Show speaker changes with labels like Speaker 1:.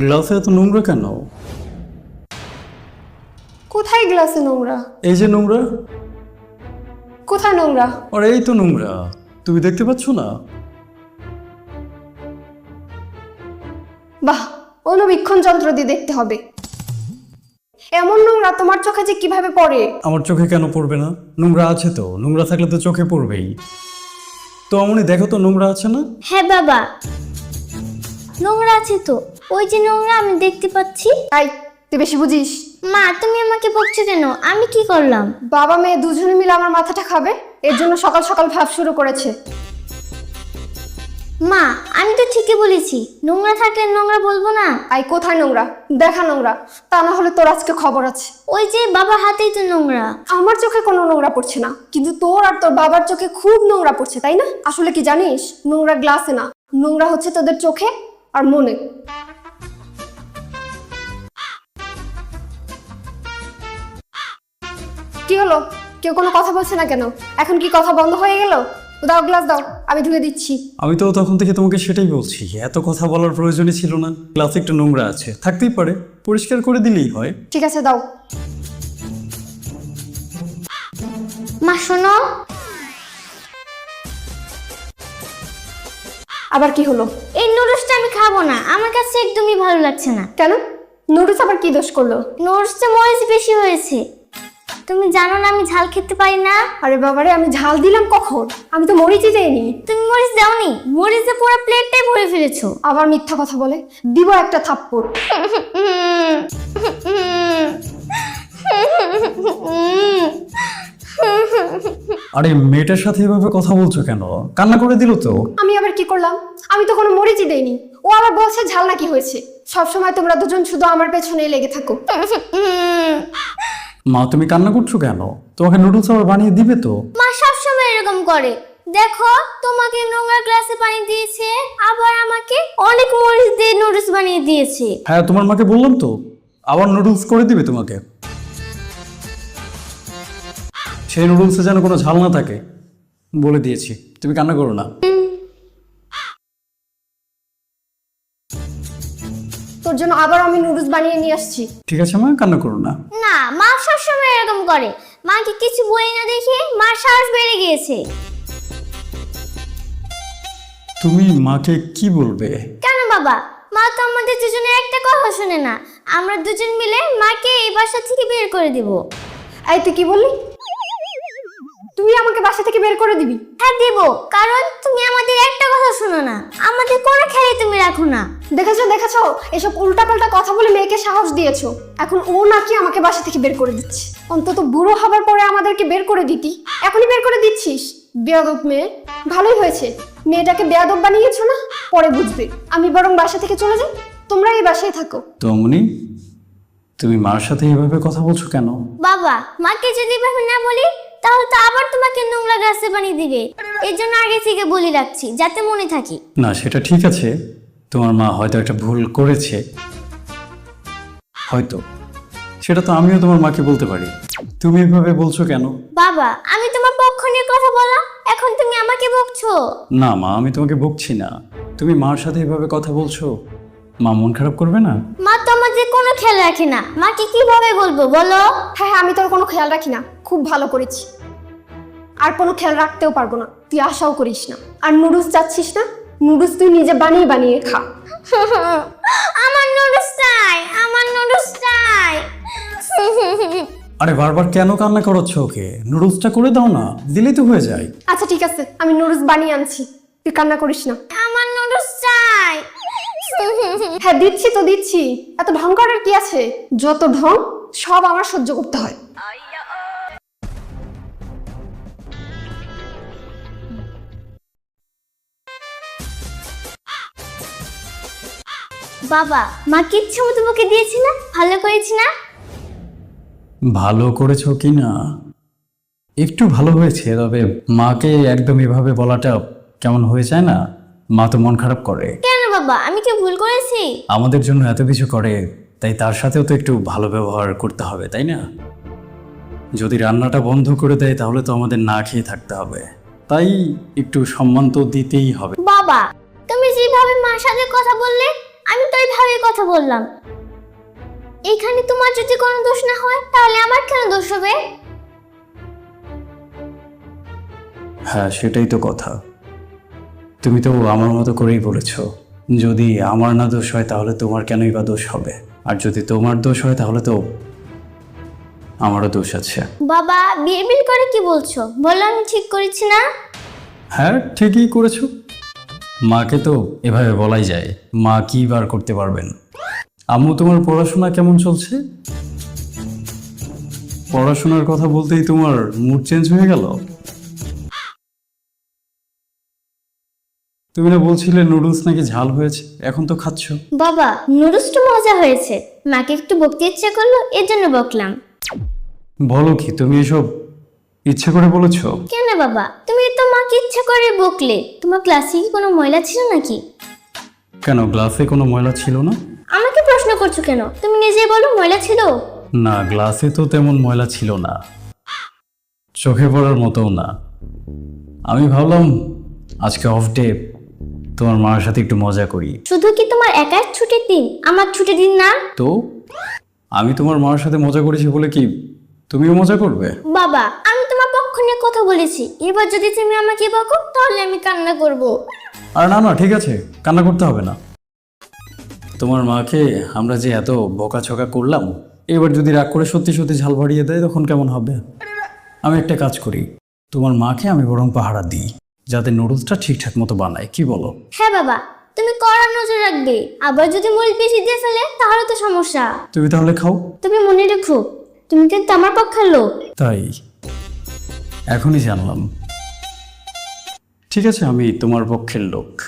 Speaker 1: গ্লাসে এত নোংরা কেন?
Speaker 2: কোথায় গ্লাসে নোংরা?
Speaker 1: এই যে নোংরা।
Speaker 2: কোথায় নোংরা?
Speaker 1: আর এই তো নোংরা। তুমি দেখতে পাচ্ছ না?
Speaker 2: বাহ অনুবীক্ষণ যন্ত্র দিয়ে দেখতে হবে। এমন নোংরা তোমার চোখে যে কীভাবে পড়ে?
Speaker 1: আমার চোখে কেন পড়বে না? নোংরা আছে তো নোংরা থাকলে তো চোখে পড়বেই। তো অমনি দেখো তো নোংরা আছে না?
Speaker 3: হ্যাঁ বাবা। নোংরা আছে তো। ওই যে নোংরা আমি দেখতে পাচ্ছি।
Speaker 2: তাই তুই বেশি বুঝিস।
Speaker 3: মা তুমি আমাকে বকছো কেন? আমি কি করলাম?
Speaker 2: বাবা মেয়ে দুজনে মিলে আমার মাথাটা খাবে এর জন্য সকাল সকাল ভাব শুরু করেছে।
Speaker 3: মা আমি তো ঠিকই বলেছি নোংরা থাকলে নোংরা বলব না।
Speaker 2: আই কোথায় নোংরা? দেখা নোংরা তা না হলে তোর আজকে খবর আছে।
Speaker 3: ওই যে বাবার হাতেই তো নোংরা।
Speaker 2: আমার চোখে কোনো নোংরা পড়ছে না কিন্তু তোর আর তোর বাবার চোখে খুব নোংরা পড়ছে তাই না? আসলে কি জানিস? নোংরা গ্লাসে না নোংরা হচ্ছে তোদের চোখে আর মনে। হলো? কেউ কোনো কথা বলছে না কেন? এখন কি কথা বন্ধ হয়ে গেল? দাও গ্লাস দাও আমি ধুয়ে দিচ্ছি।
Speaker 1: আমি তো তখন থেকে তোমাকে সেটাই বলছি এত কথা বলার প্রয়োজনই ছিল না। গ্লাসে একটু নোংরা আছে থাকতেই পারে পরিষ্কার করে দিলেই হয়।
Speaker 2: ঠিক আছে দাও।
Speaker 3: মা শোনো।
Speaker 2: আবার কি হলো?
Speaker 3: এই নুডলসটা আমি খাব না আমার কাছে একদমই ভালো লাগছে না।
Speaker 2: কেন? নুডলস আবার কি দোষ করল?
Speaker 3: নুডলসটা মরিচ বেশি হয়েছে। তুমি জানো না আমি ঝাল খেতে পারি না?
Speaker 2: আরে বাবারে আমি ঝাল দিলাম কখন? আমি তো মরিচই দেইনি।
Speaker 3: তুমি মরিচ দাওনি? মরিচে পুরো প্লেটটাই ভরে ফেলেছো।
Speaker 2: আবার মিথ্যা কথা বলে। দিব একটা থাপ্পড়।
Speaker 1: আরে মেয়েটার সাথে এভাবে কথা বলছো কেন? কান্না করে দিল তো।
Speaker 2: আমি আবার কি করলাম? আমি তো কোনো মরিচই দেইনি। ও আবার বলছে ঝাল নাকি হয়েছে। সব সময় তোমরা দুজন শুধু আমার পেছনেই লেগে থাকো।
Speaker 1: মা তুমি কান্না করছ কেন? তোমাকে নুডলস আবার বানিয়ে দিবে তো?
Speaker 3: মা সবসময় এরকম করে। দেখো তোমাকে নোংরা গ্লাসে পানি দিয়েছে আবার আমাকে অনেক মরিচ দিয়ে নুডলস বানিয়ে দিয়েছে।
Speaker 1: হ্যাঁ তোমার মাকে বললাম তো। আবার নুডলস করে দিবে তোমাকে। সেই নুডলসে যেন কোনো ঝাল না থাকে। বলে দিয়েছি। তুমি কান্না করো না।
Speaker 2: তোর জন্য আবার আমি নুডলস বানিয়ে নিয়ে আসছি।
Speaker 1: ঠিক আছে মা কান্না করো না।
Speaker 3: না মা সবসময় এরকম করে। মাকে কিছু বই না দেখে মার সাহস বেড়ে গিয়েছে।
Speaker 1: তুমি মাকে কি বলবে?
Speaker 3: কেন বাবা? মা তো আমাদের দুজনের একটা কথা শুনে না। আমরা দুজন মিলে মাকে এই বাসা থেকে বের করে দিব।
Speaker 2: এই তুই কি বললি? তুই আমাকে বাসা থেকে বের করে দিবি।
Speaker 3: হ্যাঁ দিব। কারণ তুমি আমাদের একটা কথা শোনো না। আমাদের কোনো খেয়ালই তুমি রাখো না।
Speaker 2: দেখেছ দেখেছ? এসব উল্টাপাল্টা কথা বলে মেয়েকে সাহস দিয়েছ। এখন ও নাকি আমাকে বাসা থেকে বের করে দিচ্ছে। অন্তত বুড়ো হবার পরে আমাদেরকে বের করে দিতি। এখনই বের করে দিচ্ছিস। বেয়াদব মেয়ে। ভালোই হয়েছে। মেয়েটাকে বেয়াদব বানিয়েছো না? পরে বুঝবে। আমি বরং বাসা থেকে চলে যাই। তোমরা এই বাসায় থাকো।
Speaker 1: তমনি তুমি মার সাথে এভাবে কথা বলছো কেন?
Speaker 3: বাবা মাকে যদি এভাবে না বলি গাছে বানিয়ে দিবে। এর জন্য আগে থেকে বলে রাখছি যাতে মনে থাকি।
Speaker 1: না সেটা ঠিক আছে। তোমার মা হয়তো একটা ভুল করেছে। হয়তো। সেটা তো আমিও তোমার মাকে বলতে পারি। তুমি এভাবে বলছো কেন?
Speaker 3: বাবা আমি তোমার পক্ষ নিয়ে কথা বলা এখন তুমি আমাকে বকছো।
Speaker 1: না মা আমি তোমাকে বকছি না। তুমি মার সাথে এভাবে কথা বলছো? মা মন খারাপ করবে না?
Speaker 3: মা তো আমাদের কোনো খেয়াল রাখে না। মাকে কীভাবে বলব বলো?
Speaker 2: হ্যাঁ হ্যাঁ আমি তোর কোনো খেয়াল রাখি না। খুব ভালো করেছি। আর কোনো খেয়াল রাখতেও পারব না। তুই আশাও করিস না। আর নুডলস চাচ্ছিস না? নুডলস তুই নিজে বানিয়ে বানিয়ে খা।
Speaker 3: আমার নুডলস চাই আমার নুডলস চাই।
Speaker 1: আরে বারবার কেন কান্না করাচ্ছ ওকে? নুডলসটা করে দাও না দিলেই তো হয়ে যায়।
Speaker 2: আচ্ছা ঠিক আছে আমি নুডলস বানিয়ে আনছি। তুই কান্না করিস না।
Speaker 3: আমার নুডলস চাই।
Speaker 2: হ্যাঁ দিচ্ছি তো দিচ্ছি। এত ঢং করার কি আছে? যত ঢং সব আমার সহ্য করতে হয়।
Speaker 3: বাবা মা কিচ্ছু মতো বকে দিয়েছি না? ভালো করেছি না?
Speaker 1: ভালো করেছ কি না? একটু ভালো হয়েছে তবে মাকে একদম এভাবে বলাটা কেমন হয়ে যায় না? মা তো মন খারাপ করে।
Speaker 3: কেন বাবা? আমি কি ভুল করেছি?
Speaker 1: আমাদের জন্য এত কিছু করে তাই তার সাথেও তো একটু ভালো ব্যবহার করতে হবে তাই না? যদি রান্নাটা বন্ধ করে দেয় তাহলে তো আমাদের না খেয়ে থাকতে হবে। তাই একটু সম্মান তো দিতেই হবে।
Speaker 3: বাবা তুমি যেভাবে মার সাথে কথা বললে আমি তো ওইভাবে কথা বললাম। এখানে তোমার যদি কোনো দোষ না হয় তাহলে আমার কেন দোষ হবে?
Speaker 1: হ্যাঁ সেটাই তো কথা। তুমি তো আমার মতো করেই বলেছ। যদি আমার না দোষ হয় তাহলে তোমার কেনই বা দোষ হবে? আর যদি তোমার দোষ হয় তাহলে তো আমারও দোষ আছে।
Speaker 3: বাবা বিড়বিড় করে কি বলছো? বললাম আমি ঠিক করেছি না?
Speaker 1: হ্যাঁ ঠিকই করেছ। মাকে তো এভাবে বলাই যায় মা কি বার করতে পারবেন? আম্মু তোমার পড়াশোনা কেমন চলছে? পড়াশোনার কথা বলতেই তোমার মুড চেঞ্জ হয়ে গেল? তুমি না বলছিলে নুডলস নাকি ঝাল হয়েছে এখন তো খাচ্ছ।
Speaker 3: বাবা নুডলসটা মজা হয়েছে। মাকে একটু বকতে ইচ্ছা করল এর জন্য বকলাম।
Speaker 1: বলো কি তুমি এসব ইচ্ছে করে বলেছ?
Speaker 3: কেন বাবা? তুমি তো মাকে ইচ্ছা করে বকলে। তোমার ক্লাসে কি কোনো ময়লা ছিল নাকি?
Speaker 1: কেন গ্লাসে কোনো ময়লা ছিল না?
Speaker 3: আমাকে প্রশ্ন করছ কেন? তুমি নিজে বলো ময়লা ছিল?
Speaker 1: না গ্লাসে তো তেমন ময়লা ছিল না। চোখে পড়ার মতোও না। আমি ভাবলাম আজকে অফ ডে তোমার মার সাথে একটু মজা করি।
Speaker 3: শুধু কি তোমার একার ছুটির দিন? আমার ছুটির দিন না?
Speaker 1: তো? আমি তোমার মার সাথে মজা করেছি বলে কি তুমিও মজা করবে?
Speaker 3: বাবা নিয়ে কথা বলেছি। এবার যদি তুমি আমাকে বকো তাহলে আমি কান্না করব।
Speaker 1: আর না না ঠিক আছে। কান্না করতে হবে না। তোমার মাকে আমরা যে এত বকাছকা করলাম এবার যদি রাগ করে সত্যি সত্যি ঝাল বাড়িয়ে দেয় তখন কেমন হবে? আমি একটা কাজ করি। তোমার মাকে আমি বরং পাহারা দিই যাতে নুডলসটা ঠিকঠাক মতো বানায়। কি বলো?
Speaker 3: হ্যাঁ বাবা তুমি কড়া নজর রাখবে। আবার যদি মরিচ বেশি দিয়ে ফেলে তাহলে তো সমস্যা।
Speaker 1: তুমি তাহলে খাও।
Speaker 3: তুমি মনে রেখো তুমি কিন্তু আমার পক্ষের লোক।
Speaker 1: তাই? এখনই জানলাম। ঠিক আছে আমি তোমার পক্ষের লোক।